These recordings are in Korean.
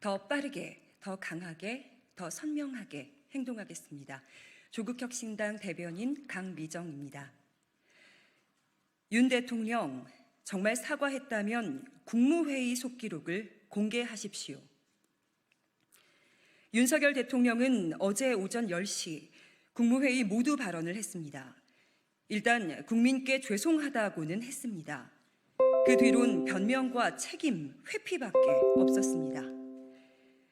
더 빠르게, 더 강하게, 더 선명하게 행동하겠습니다. 조국혁신당 대변인 강미정입니다. 윤 대통령 정말 사과했다면 국무회의 속기록을 공개하십시오. 윤석열 대통령은 어제 오전 10시 국무회의 모두 발언을 했습니다. 일단 국민께 죄송하다고는 했습니다. 그 뒤론 변명과 책임, 회피밖에 없었습니다.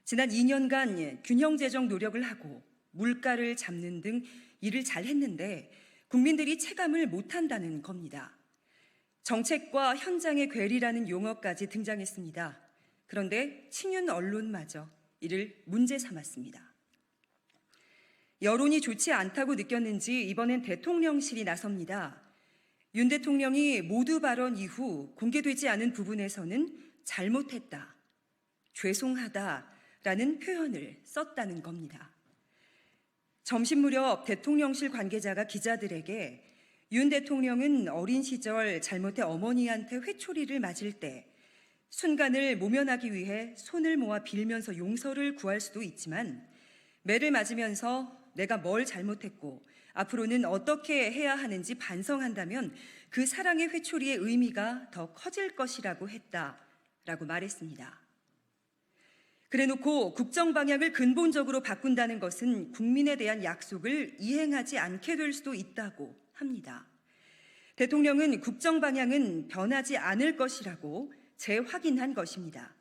지난 2년간 균형 재정 노력을 하고 물가를 잡는 등 일을 잘 했는데 국민들이 체감을 못 한다는 겁니다. 정책과 현장의 괴리라는 용어까지 등장했습니다. 그런데 친윤 언론마저 이를 문제 삼았습니다. 여론이 좋지 않다고 느꼈는지 이번엔 대통령실이 나섭니다. 윤 대통령이 모두 발언 이후 공개되지 않은 부분에서는 잘못했다, 죄송하다 라는 표현을 썼다는 겁니다. 점심 무렵 대통령실 관계자가 기자들에게 윤 대통령은 어린 시절 잘못해 어머니한테 회초리를 맞을 때 순간을 모면하기 위해 손을 모아 빌면서 용서를 구할 수도 있지만 매를 맞으면서 내가 뭘 잘못했고 앞으로는 어떻게 해야 하는지 반성한다면 그 사랑의 회초리의 의미가 더 커질 것이라고 했다라고 말했습니다. 그래놓고 국정 방향을 근본적으로 바꾼다는 것은 국민에 대한 약속을 이행하지 않게 될 수도 있다고 합니다. 대통령은 국정 방향은 변하지 않을 것이라고 재확인한 것입니다.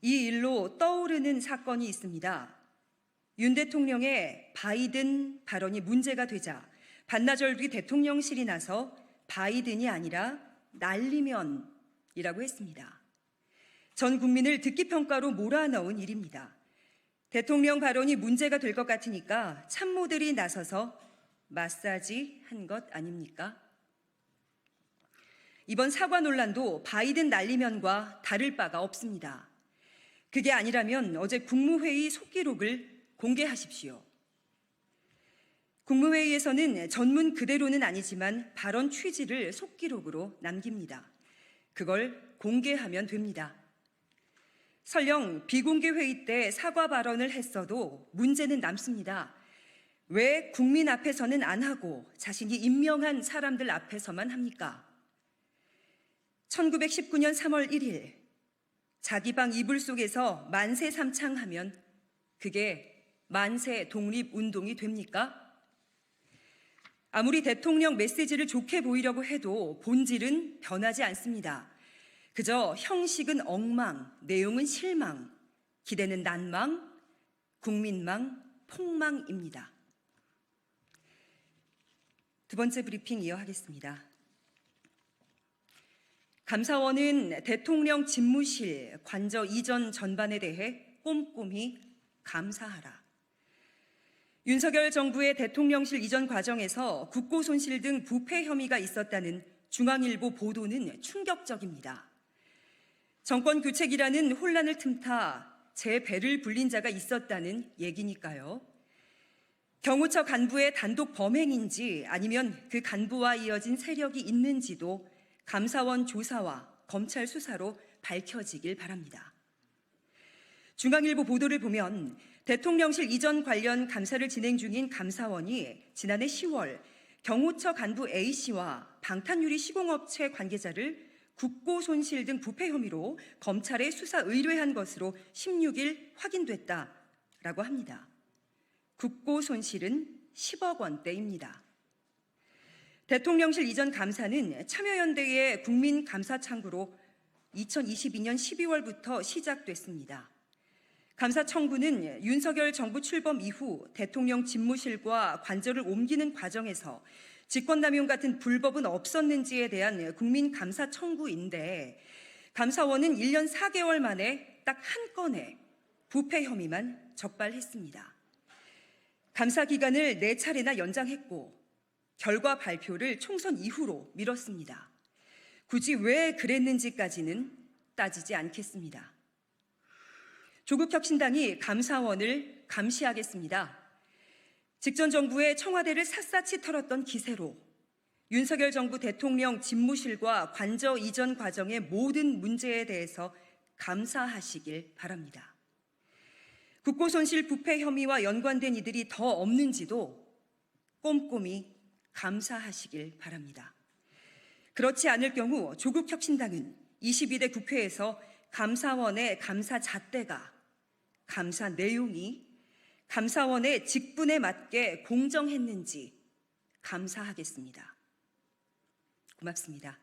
이 일로 떠오르는 사건이 있습니다. 윤 대통령의 바이든 발언이 문제가 되자 반나절 뒤 대통령실이 나서 바이든이 아니라 날리면이라고 했습니다. 전 국민을 듣기 평가로 몰아넣은 일입니다. 대통령 발언이 문제가 될 것 같으니까 참모들이 나서서 마사지 한 것 아닙니까? 이번 사과 논란도 바이든 날리면과 다를 바가 없습니다. 그게 아니라면 어제 국무회의 속기록을 공개하십시오. 국무회의에서는 전문 그대로는 아니지만 발언 취지를 속기록으로 남깁니다. 그걸 공개하면 됩니다. 설령 비공개 회의 때 사과 발언을 했어도 문제는 남습니다. 왜 국민 앞에서는 안 하고 자신이 임명한 사람들 앞에서만 합니까? 1919년 3월 1일 자기 방 이불 속에서 만세 삼창하면 그게 만세 독립 운동이 됩니까? 아무리 대통령 메시지를 좋게 보이려고 해도 본질은 변하지 않습니다. 그저 형식은 엉망, 내용은 실망, 기대는 난망, 국민망, 폭망입니다. 두 번째 브리핑 이어하겠습니다. 감사원은 대통령 집무실 관저 이전 전반에 대해 꼼꼼히 감사하라. 윤석열 정부의 대통령실 이전 과정에서 국고 손실 등 부패 혐의가 있었다는 중앙일보 보도는 충격적입니다. 정권 교체기라는 혼란을 틈타 제 배를 불린 자가 있었다는 얘기니까요. 경호처 간부의 단독 범행인지 아니면 그 간부와 이어진 세력이 있는지도 감사원 조사와 검찰 수사로 밝혀지길 바랍니다. 중앙일보 보도를 보면 대통령실 이전 관련 감사를 진행 중인 감사원이 지난해 10월 경호처 간부 A씨와 방탄유리 시공업체 관계자를 국고 손실 등 부패 혐의로 검찰에 수사 의뢰한 것으로 16일 확인됐다라고 합니다. 국고 손실은 10억 원대입니다. 대통령실 이전 감사는 참여연대의 국민 감사 창구로 2022년 12월부터 시작됐습니다. 감사 청구는 윤석열 정부 출범 이후 대통령 집무실과 관저를 옮기는 과정에서 직권남용 같은 불법은 없었는지에 대한 국민 감사 청구인데 감사원은 1년 4개월 만에 딱 한 건의 부패 혐의만 적발했습니다. 감사 기간을 네 차례나 연장했고 결과 발표를 총선 이후로 미뤘습니다. 굳이 왜 그랬는지까지는 따지지 않겠습니다. 조국 혁신당이 감사원을 감시하겠습니다. 직전 정부의 청와대를 샅샅이 털었던 기세로 윤석열 정부 대통령 집무실과 관저 이전 과정의 모든 문제에 대해서 감사하시길 바랍니다. 국고 손실 부패 혐의와 연관된 이들이 더 없는지도 꼼꼼히 감사하시길 바랍니다. 그렇지 않을 경우 조국 혁신당은 22대 국회에서 감사원의 감사 잣대가 감사 내용이 감사원의 직분에 맞게 공정했는지 감사하겠습니다. 고맙습니다.